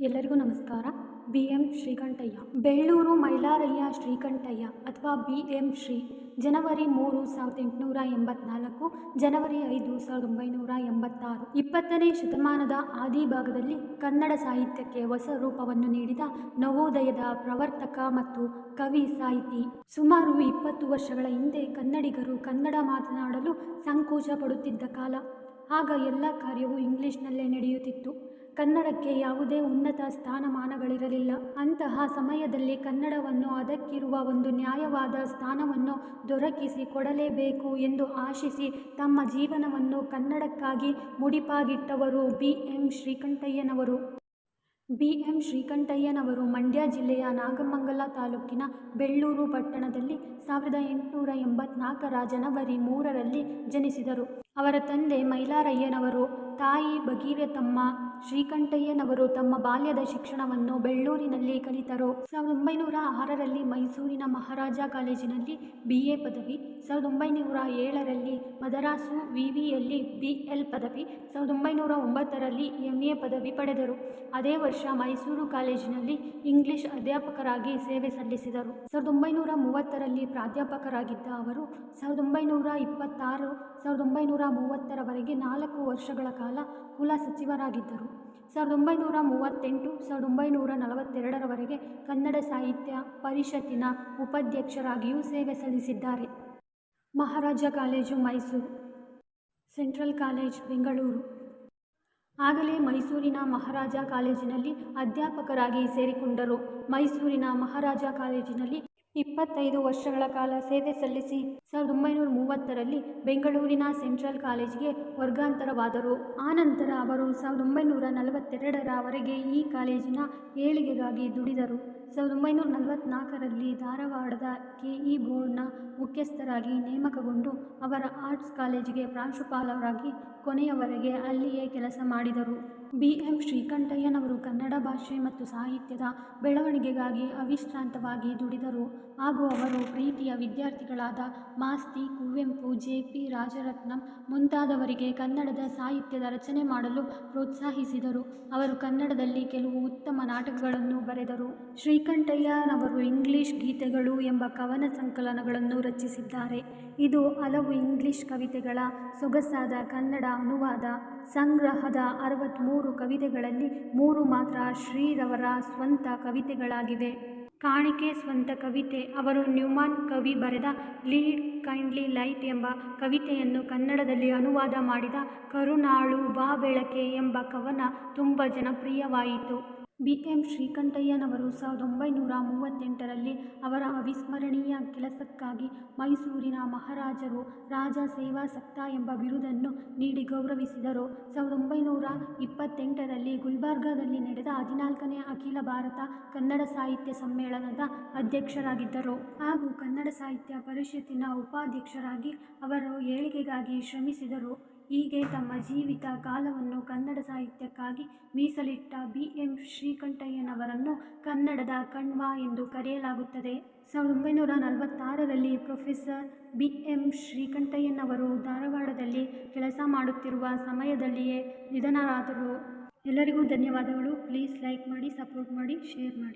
ಎಲ್ಲರಿಗೂ ನಮಸ್ಕಾರ. B M Srikantaiah. Bellur Mylaraiah Srikantaiah ಅಥವಾ ಬಿ ಎಂ ಶ್ರೀ ಜನವರಿ ಮೂರು ಸಾವಿರದ ಎಂಟುನೂರ ಎಂಬತ್ನಾಲ್ಕು, ಜನವರಿ ಐದು ಸಾವಿರದ ಒಂಬೈನೂರ ಎಂಬತ್ತಾರು. ಇಪ್ಪತ್ತನೇ ಶತಮಾನದ ಆದಿಭಾಗದಲ್ಲಿ ಕನ್ನಡ ಸಾಹಿತ್ಯಕ್ಕೆ ಹೊಸ ರೂಪವನ್ನು ನೀಡಿದ ನವೋದಯದ ಪ್ರವರ್ತಕ ಮತ್ತು ಕವಿ ಸಾಹಿತಿ. ಸುಮಾರು ಇಪ್ಪತ್ತು ವರ್ಷಗಳ ಹಿಂದೆ ಕನ್ನಡಿಗರು ಕನ್ನಡ ಮಾತನಾಡಲು ಸಂಕೋಚ ಪಡುತ್ತಿದ್ದ ಕಾಲ. ಆಗ ಎಲ್ಲ ಕಾರ್ಯವೂ ಇಂಗ್ಲಿಷ್ನಲ್ಲೇ ನಡೆಯುತ್ತಿತ್ತು. ಕನ್ನಡಕ್ಕೆ ಯಾವುದೇ ಉನ್ನತ ಸ್ಥಾನಮಾನಗಳಿರಲಿಲ್ಲ. ಅಂತಹ ಸಮಯದಲ್ಲಿ ಕನ್ನಡವನ್ನು ಅದಕ್ಕಿರುವ ಒಂದು ನ್ಯಾಯವಾದ ಸ್ಥಾನವನ್ನು ದೊರಕಿಸಿ ಕೊಡಲೇಬೇಕು ಎಂದು ಆಶಿಸಿ ತಮ್ಮ ಜೀವನವನ್ನು ಕನ್ನಡಕ್ಕಾಗಿ ಮುಡಿಪಾಗಿಟ್ಟವರು ಬಿ. ಎಂ. ಶ್ರೀಕಂಠಯ್ಯನವರು. ಬಿ. ಎಂ. ಶ್ರೀಕಂಠಯ್ಯನವರು ಮಂಡ್ಯ ಜಿಲ್ಲೆಯ ನಾಗಮಂಗಲ ತಾಲೂಕಿನ ಬೆಳ್ಳೂರು ಪಟ್ಟಣದಲ್ಲಿ ಸಾವಿರದ ಎಂಟುನೂರ ಎಂಬತ್ನಾಲ್ಕರ ಜನವರಿ ಮೂರರಲ್ಲಿ ಜನಿಸಿದರು. ಅವರ ತಂದೆ ಮೈಲಾರಯ್ಯನವರು, ತಾಯಿ ಭಗೀರಥಮ್ಮ ಶ್ರೀಕಂಠಯ್ಯನವರು ತಮ್ಮ ಬಾಲ್ಯದ ಶಿಕ್ಷಣವನ್ನು ಬೆಳ್ಳೂರಿನಲ್ಲಿ ಕಲಿತರು. ಸಾವಿರದ ಒಂಬೈನೂರ ಆರರಲ್ಲಿ ಮೈಸೂರಿನ ಮಹಾರಾಜ ಕಾಲೇಜಿನಲ್ಲಿ ಬಿ ಎ ಪದವಿ, ಸಾವಿರದ ಒಂಬೈನೂರ ಏಳರಲ್ಲಿ ಮದರಾಸು ವಿವಿಯಲ್ಲಿ ಬಿ ಎಲ್ ಪದವಿ, ಸಾವಿರದ ಒಂಬೈನೂರ ಒಂಬತ್ತರಲ್ಲಿ ಎಂ ಎ ಪದವಿ ಪಡೆದರು. ಅದೇ ವರ್ಷ ಮೈಸೂರು ಕಾಲೇಜಿನಲ್ಲಿ ಇಂಗ್ಲಿಷ್ ಅಧ್ಯಾಪಕರಾಗಿ ಸೇವೆ ಸಲ್ಲಿಸಿದರು. ಸಾವಿರದ ಒಂಬೈನೂರ ಮೂವತ್ತರಲ್ಲಿ ಪ್ರಾಧ್ಯಾಪಕರಾಗಿದ್ದ ಅವರು ಸಾವಿರದ ಒಂಬೈನೂರ ಇಪ್ಪತ್ತಾರು, ಸಾವಿರದ ಒಂಬೈನೂರ ಮೂವತ್ತರವರೆಗೆ ನಾಲ್ಕು ವರ್ಷಗಳ ಕಾಲ ಕುಲ ಸಚಿವರಾಗಿದ್ದರು. ಸಾವಿರದ ಒಂಬೈನೂರ ಮೂವತ್ತೆಂಟು, ಸಾವಿರದ ಒಂಬೈನೂರ ನಲವತ್ತೆರಡರವರೆಗೆ ಕನ್ನಡ ಸಾಹಿತ್ಯ ಪರಿಷತ್ತಿನ ಉಪಾಧ್ಯಕ್ಷರಾಗಿಯೂ ಸೇವೆ ಸಲ್ಲಿಸಿದ್ದಾರೆ. Maharaja college, Mysuru. Central college, Bengaluru. ಆಗಲೇ ಮೈಸೂರಿನ ಮಹಾರಾಜ ಕಾಲೇಜಿನಲ್ಲಿ ಅಧ್ಯಾಪಕರಾಗಿ ಸೇರಿಕೊಂಡರು. ಮೈಸೂರಿನ ಮಹಾರಾಜ ಕಾಲೇಜಿನಲ್ಲಿ ಇಪ್ಪತ್ತೈದು ವರ್ಷಗಳ ಕಾಲ ಸೇವೆ ಸಲ್ಲಿಸಿ ಸಾವಿರದ ಒಂಬೈನೂರ ಮೂವತ್ತರಲ್ಲಿ ಬೆಂಗಳೂರಿನ ಸೆಂಟ್ರಲ್ ಕಾಲೇಜಿಗೆ ವರ್ಗಾಂತರವಾದರು. ಆನಂತರ ಅವರು ಸಾವಿರದ ಒಂಬೈನೂರ ನಲವತ್ತೆರಡರವರೆಗೆ ಈ ಕಾಲೇಜಿನ ಏಳಿಗೆಗಾಗಿ ದುಡಿದರು. ಸಾವಿರದ ಒಂಬೈನೂರ ನಲವತ್ತ್ನಾಲ್ಕರಲ್ಲಿ ಧಾರವಾಡದ ಕೆ ಇ ಬೋರ್ಡ್ನ ಮುಖ್ಯಸ್ಥರಾಗಿ ನೇಮಕಗೊಂಡು ಅವರ ಆರ್ಟ್ಸ್ ಕಾಲೇಜಿಗೆ ಪ್ರಾಂಶುಪಾಲರಾಗಿ ಕೊನೆಯವರೆಗೆ ಅಲ್ಲಿಯೇ ಕೆಲಸ ಮಾಡಿದರು. ಬಿ ಎಂ ಶ್ರೀಕಂಠಯ್ಯನವರು ಕನ್ನಡ ಭಾಷೆ ಮತ್ತು ಸಾಹಿತ್ಯದ ಬೆಳವಣಿಗೆಗಾಗಿ ಅವಿಶ್ರಾಂತವಾಗಿ ದುಡಿದರು. ಹಾಗೂ ಅವರು ಪ್ರೀತಿಯ ವಿದ್ಯಾರ್ಥಿಗಳಾದ ಮಾಸ್ತಿ, ಕುವೆಂಪು, ಜೆ ಪಿ ರಾಜರತ್ನಂ ಮುಂತಾದವರಿಗೆ ಕನ್ನಡದ ಸಾಹಿತ್ಯದ ರಚನೆ ಮಾಡಲು ಪ್ರೋತ್ಸಾಹಿಸಿದರು. ಅವರು ಕನ್ನಡದಲ್ಲಿ ಕೆಲವು ಉತ್ತಮ ನಾಟಕಗಳನ್ನು ಬರೆದರು. ಶ್ರೀಕಂಠಯ್ಯನವರು ಇಂಗ್ಲಿಷ್ ಗೀತೆಗಳು ಎಂಬ ಕವನ ಸಂಕಲನಗಳನ್ನು ರಚಿಸಿದ್ದಾರೆ. ಇದು ಹಲವು ಇಂಗ್ಲಿಷ್ ಕವಿತೆಗಳ ಸೊಗಸಾದ ಕನ್ನಡ ಅನುವಾದ. ಸಂಗ್ರಹದ ಅರವತ್ತ್ಮೂರು ಕವಿತೆಗಳಲ್ಲಿ ಮೂರು ಮಾತ್ರ ಶ್ರೀರವರ ಸ್ವಂತ ಕವಿತೆಗಳಾಗಿವೆ. ಕಾಣಿಕೆ ಸ್ವಂತ ಕವಿತೆ. ಅವರು ನ್ಯೂಮಾನ್ ಕವಿ ಬರೆದ ಲೀಡ್ ಕೈಂಡ್ಲಿ ಲೈಟ್ ಎಂಬ ಕವಿತೆಯನ್ನು ಕನ್ನಡದಲ್ಲಿ ಅನುವಾದ ಮಾಡಿದ ಕರುಣಾಳು ಬಾ ಬೆಳಕೆ ಎಂಬ ಕವನ ತುಂಬ ಜನಪ್ರಿಯವಾಯಿತು. ಬಿ. ಎಂ. ಶ್ರೀಕಂಠಯ್ಯನವರು ಸಾವಿರದ ಒಂಬೈನೂರ ಮೂವತ್ತೆಂಟರಲ್ಲಿ ಅವರ ಅವಿಸ್ಮರಣೀಯ ಕೆಲಸಕ್ಕಾಗಿ ಮೈಸೂರಿನ ಮಹಾರಾಜರು ರಾಜ ಸೇವಾ ಸಕ್ತ ಎಂಬ ಬಿರುದನ್ನು ನೀಡಿ ಗೌರವಿಸಿದರು. ಸಾವಿರದ ಒಂಬೈನೂರ ಇಪ್ಪತ್ತೆಂಟರಲ್ಲಿ ಗುಲ್ಬರ್ಗಾದಲ್ಲಿ ನಡೆದ ಹದಿನಾಲ್ಕನೇ ಅಖಿಲ ಭಾರತ ಕನ್ನಡ ಸಾಹಿತ್ಯ ಸಮ್ಮೇಳನದ ಅಧ್ಯಕ್ಷರಾಗಿದ್ದರು. ಹಾಗೂ ಕನ್ನಡ ಸಾಹಿತ್ಯ ಪರಿಷತ್ತಿನ ಉಪಾಧ್ಯಕ್ಷರಾಗಿ ಅವರು ಏಳಿಗೆಗಾಗಿ ಶ್ರಮಿಸಿದರು. ಹೀಗೆ ತಮ್ಮ ಜೀವಿತ ಕಾಲವನ್ನು ಕನ್ನಡ ಸಾಹಿತ್ಯಕ್ಕಾಗಿ ಮೀಸಲಿಟ್ಟ ಬಿ ಎಂ ಶ್ರೀಕಂಠಯ್ಯನವರನ್ನು ಕನ್ನಡದ ಕಣ್ವ ಎಂದು ಕರೆಯಲಾಗುತ್ತದೆ. ಸಾವಿರದ ಒಂಬೈನೂರ ನಲವತ್ತಾರರಲ್ಲಿ ಪ್ರೊಫೆಸರ್ ಬಿ ಎಂ ಶ್ರೀಕಂಠಯ್ಯನವರು ಧಾರವಾಡದಲ್ಲಿ ಕೆಲಸ ಮಾಡುತ್ತಿರುವ ಸಮಯದಲ್ಲಿಯೇ ನಿಧನರಾದರು. ಎಲ್ಲರಿಗೂ ಧನ್ಯವಾದಗಳು. ಪ್ಲೀಸ್ ಲೈಕ್ ಮಾಡಿ, ಸಪೋರ್ಟ್ ಮಾಡಿ, ಶೇರ್ ಮಾಡಿ.